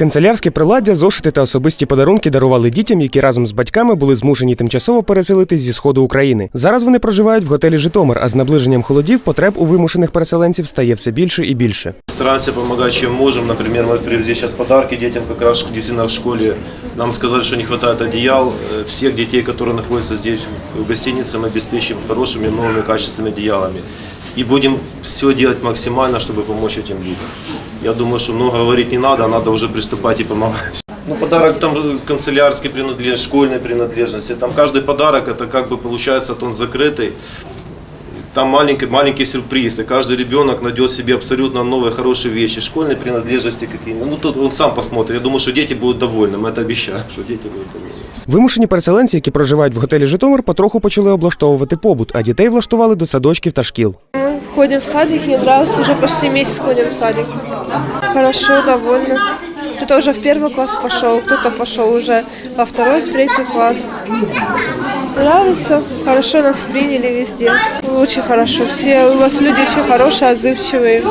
Канцелярське приладдя, зошити та особисті подарунки дарували дітям, які разом з батьками були змушені тимчасово переселитись зі сходу України. Зараз вони проживають в готелі Житомир, а з наближенням холодів потреб у вимушених переселенців стає все більше і більше. Стараемся помогать, чем можем. Например, мы привезли сейчас подарки детям как раз действительно в школе. Нам сказали, что не хватает одеял. Э, Всех детей, которые находятся здесь в гостинице, мы обеспечим хорошими, новыми, качественными одеялами. И будем все делать максимально, чтобы помочь этим людям. Я думаю, что много говорить не надо, а надо уже приступать и помогать. Ну, подарок там э, канцелярский принадлежность, школьной принадлежности. Там каждый подарок, это как бы получается, вот он закрытый. Там маленький, маленький сюрприз, и каждый ребенок найдет себе абсолютно новые, хорошие вещи, школьные принадлежности какие-то. Ну, тут он сам посмотрит. Я думаю, что дети будут довольны, мы это обещаем, что дети будут довольны. Вимушені переселенці, які проживають в готелі Житомир, потроху почали облаштовувати побут, а дітей влаштували до садочків та шкіл. Мы ходим в садик, мне нравится, уже почти месяц ходим в садик. Хорошо, довольны. Кто-то уже в первый класс пошел, кто-то пошел уже во второй, в третий класс. Нравится, хорошо нас приняли везде. Очень хорошо. Все у вас люди очень хорошие, отзывчивые.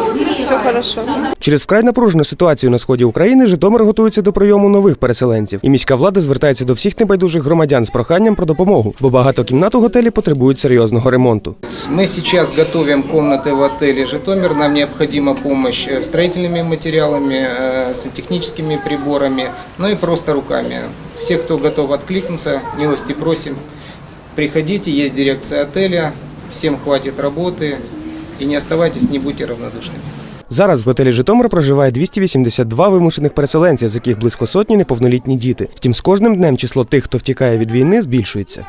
Все хорошо. Через вкрай напружену ситуацію на сході України Житомир готується до прийому нових переселенців, і міська влада звертається до всіх небайдужих громадян з проханням про допомогу, бо багато кімнат у готелі потребують серйозного ремонту. Мы сейчас готовим комнаты в отеле «Житомир». Нам необходима помощь э, строительными материалами, э, сантехническими приборами, ну и просто руками. Все, кто готов откликнуться, милости просим. Приходите, есть дирекция отеля, всем хватить роботи і не оставайтесь, не будьте равнодушними. Зараз в готелі Житомир проживає 282 вимушених переселенця, з яких близько сотні неповнолітні діти. Втім, з кожним днем число тих, хто втікає від війни, збільшується.